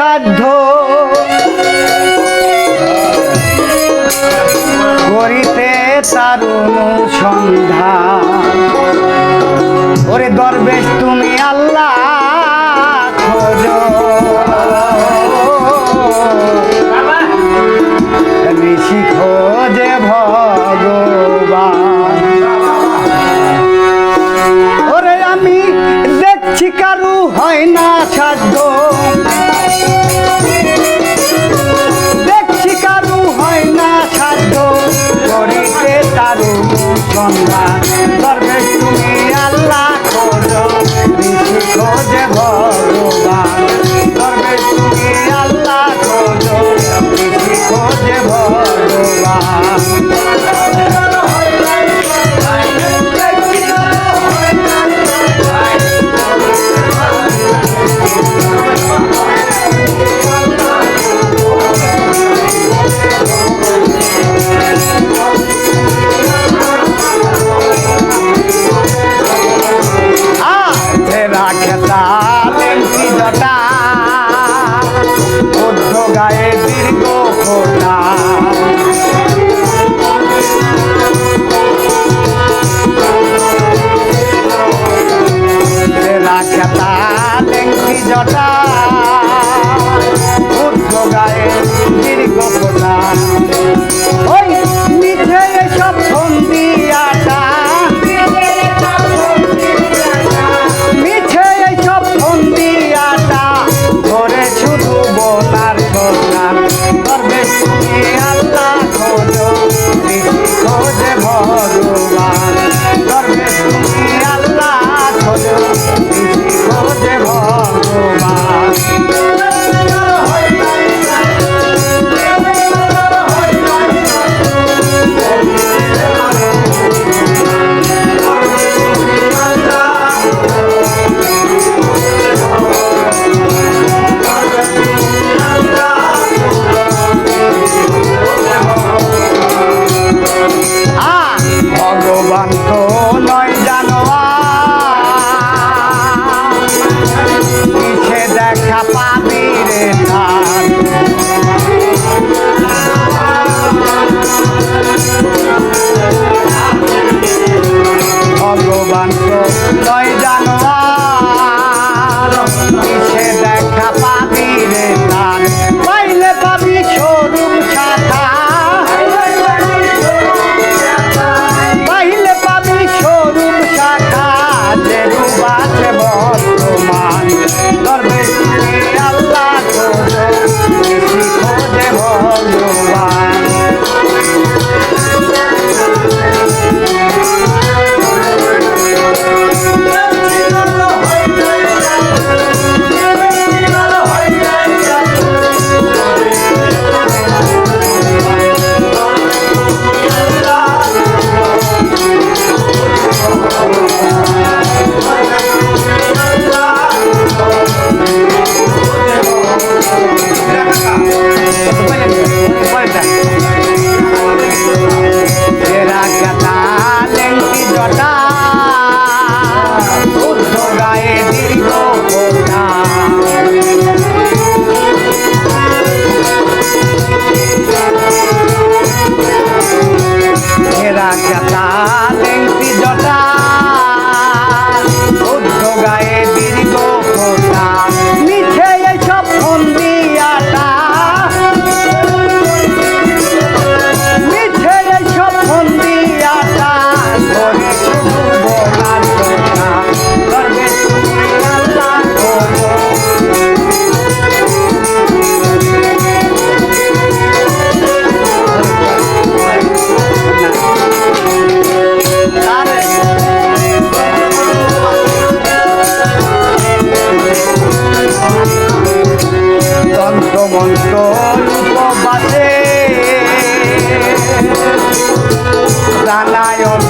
সাধ্য। করিতে তার অনুসন্ধান। ওরে দরবেশ তুমি আল্লাহ খোঁজ। ঋষি খোঁজ। from life. পেন্সি জটা বদ্ধ গায়ে দীর্ঘ খোটা। জটা। i lion.